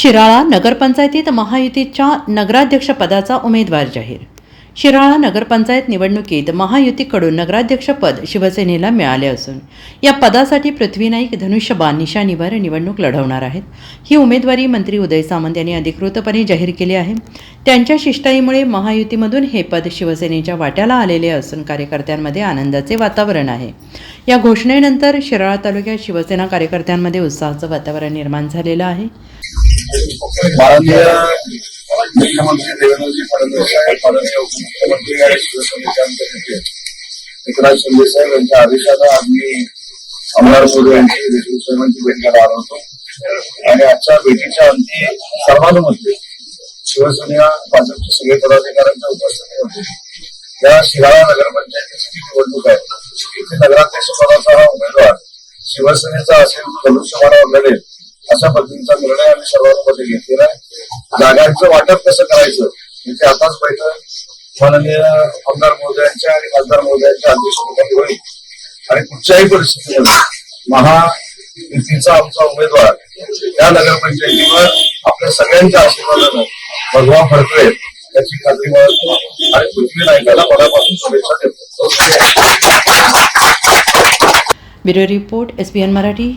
शिराळा नगरपंचायतीत महायुतीच्या नगराध्यक्षपदाचा उमेदवार जाहीर. शिराळा नगरपंचायत निवडणुकीत महायुतीकडून नगराध्यक्षपद शिवसेनेला मिळाले असून या पदासाठी पृथ्वी नाईक धनुष्यबाण निशाणीवर निवडणूक लढवणार आहेत. ही उमेदवारी मंत्री उदय सामंत यांनी अधिकृतपणे जाहीर केली आहे. त्यांच्या शिष्टाईमुळे महायुतीमधून हे पद शिवसेनेच्या वाट्याला आलेले असून कार्यकर्त्यांमध्ये आनंदाचे वातावरण आहे. या घोषणेनंतर शिराळा तालुक्यात शिवसेना कार्यकर्त्यांमध्ये उत्साहाचं वातावरण निर्माण झालेलं आहे. माननीय मुख्यमंत्री देवेंद्रजी फडणवीस साहेब माननीय उपमुख्यमंत्री आणि शिवसेनेचे आमचे नेते एकनाथ शिंदे साहेब यांच्या आदेशाला आम्ही आमदार सोरे यांची देशमुख साहेबांची भेट घ्यायला आलो होतो. आणि आजच्या भेटीच्या अंती सर्वानुमते शिवसेना भाजपचे सगळे पदाधिकाऱ्यांच्या उपस्थिती होते. या शिराळा नगरपंचायतीची निवडणूक आहे. इथे नगराध्यक्ष पदाचा हा उमेदवार शिवसेनेचा असेल तो धनुष्यबाणावर लढेल अशा पद्धतीचा निर्णय आम्ही सर्वांमध्ये घेतलेला आहे. जागांचं वाटप कसं करायचं म्हणजे आताच बैठक माननीय आमदार महोदयांच्या आणि खासदार महोदयांच्या अध्यक्षतेखाली होईल. आणि कुठच्याही परिस्थितीमध्ये महायुतीचा आमचा उमेदवार या नगरपंचायतीवर आपल्या सगळ्यांच्या आशीर्वादानं भगवा फडकवेल त्याची खात्री बाळगतो आणि पृथ्वी नायकाला मनापासून शुभेच्छा देतो. Bureau report S Marathi.